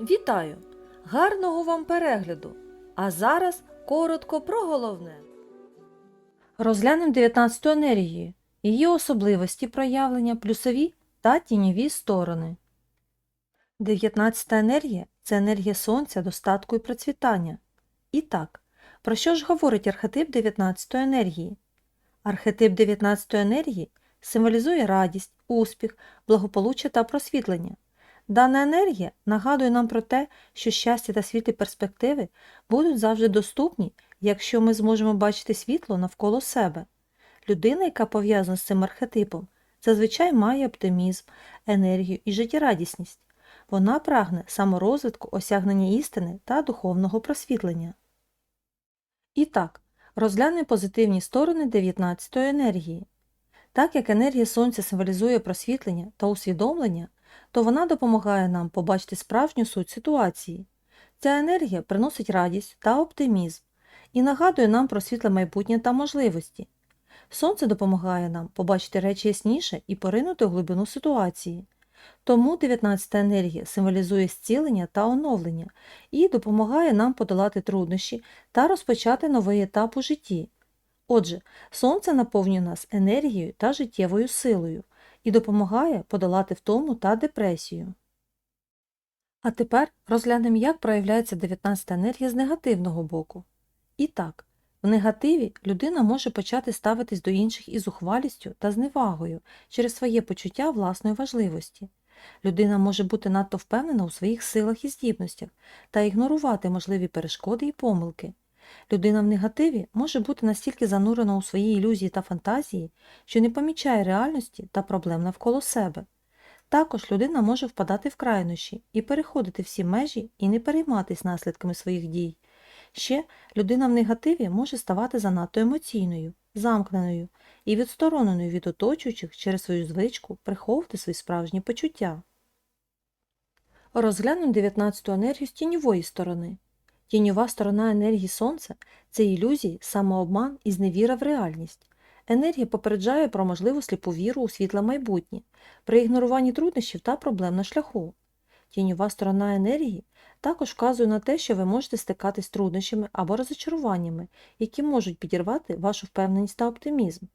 Вітаю! Гарного вам перегляду! А зараз коротко про головне. Розглянемо 19 енергію, її особливості проявлення, плюсові та тіньові сторони. 19 енергія це енергія сонця, достатку і процвітання. І так, про що ж говорить архетип 19 енергії? Архетип 19 енергії символізує радість, успіх, благополуччя та просвітлення. Дана енергія нагадує нам про те, що щастя та світлі перспективи будуть завжди доступні, якщо ми зможемо бачити світло навколо себе. Людина, яка пов'язана з цим архетипом, зазвичай має оптимізм, енергію і життєрадісність. Вона прагне саморозвитку, осягнення істини та духовного просвітлення. І так, розглянемо позитивні сторони 19-ї енергії. Так як енергія Сонця символізує просвітлення та усвідомлення, то вона допомагає нам побачити справжню суть ситуації. Ця енергія приносить радість та оптимізм і нагадує нам про світле майбутнє та можливості. Сонце допомагає нам побачити речі ясніше і поринути в глибину ситуації. Тому 19-та енергія символізує зцілення та оновлення і допомагає нам подолати труднощі та розпочати новий етап у житті. Отже, сонце наповнює нас енергією та життєвою силою і допомагає подолати втому та депресію. А тепер розглянемо, як проявляється 19-та енергія з негативного боку. І так, в негативі людина може почати ставитись до інших із ухвалістю та зневагою через своє почуття власної важливості. Людина може бути надто впевнена у своїх силах і здібностях та ігнорувати можливі перешкоди і помилки. Людина в негативі може бути настільки занурена у свої ілюзії та фантазії, що не помічає реальності та проблем навколо себе. Також людина може впадати в крайнощі і переходити всі межі і не перейматись наслідками своїх дій. Ще людина в негативі може ставати занадто емоційною, замкненою і відстороненою від оточуючих через свою звичку приховувати свої справжні почуття. Розглянемо 19-ту енергію з тіньової сторони. Тіньова сторона енергії Сонця це ілюзії, самообман і зневіра в реальність. Енергія попереджає про можливу сліпу віру у світле майбутнє, при ігноруванні труднощів та проблем на шляху. Тіньова сторона енергії також вказує на те, що ви можете стикатись з труднощами або розочаруваннями, які можуть підірвати вашу впевненість та оптимізм.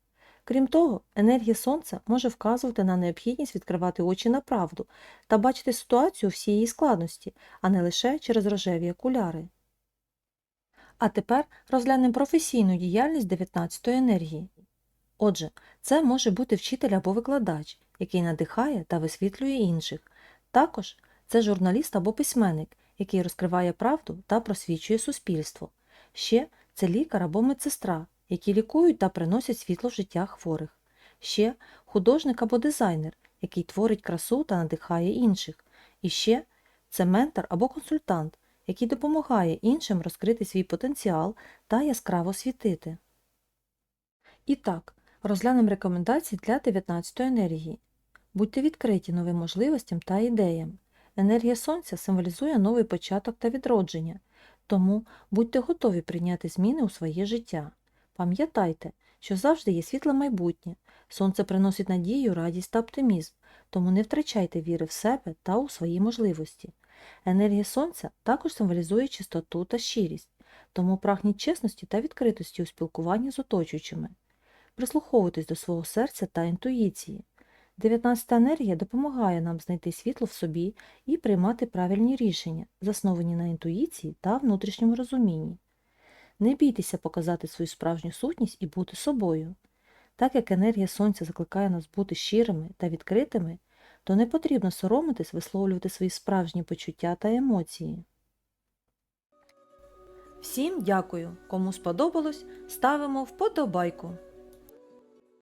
Крім того, енергія Сонця може вказувати на необхідність відкривати очі на правду та бачити ситуацію її складності, а не лише через рожеві окуляри. А тепер розглянемо професійну діяльність 19 енергії. Отже, це може бути вчитель або викладач, який надихає та висвітлює інших. Також це журналіст або письменник, який розкриває правду та просвічує суспільство. Ще це лікар або медсестра, які лікують та приносять світло в життя хворих. Ще художник або дизайнер, який творить красу та надихає інших. І ще це ментор або консультант, який допомагає іншим розкрити свій потенціал та яскраво світити. І так, розглянемо рекомендації для 19 енергії. Будьте відкриті новим можливостям та ідеям. Енергія Сонця символізує новий початок та відродження, тому будьте готові прийняти зміни у своє життя. Пам'ятайте, що завжди є світле майбутнє, сонце приносить надію, радість та оптимізм, тому не втрачайте віри в себе та у свої можливості. Енергія сонця також символізує чистоту та щирість, тому прагніть чесності та відкритості у спілкуванні з оточуючими. Прислуховуйтесь до свого серця та інтуїції. 19 енергія допомагає нам знайти світло в собі і приймати правильні рішення, засновані на інтуїції та внутрішньому розумінні. Не бійтеся показати свою справжню сутність і бути собою. Так як енергія сонця закликає нас бути щирими та відкритими, то не потрібно соромитись висловлювати свої справжні почуття та емоції. Всім дякую! Кому сподобалось, ставимо вподобайку.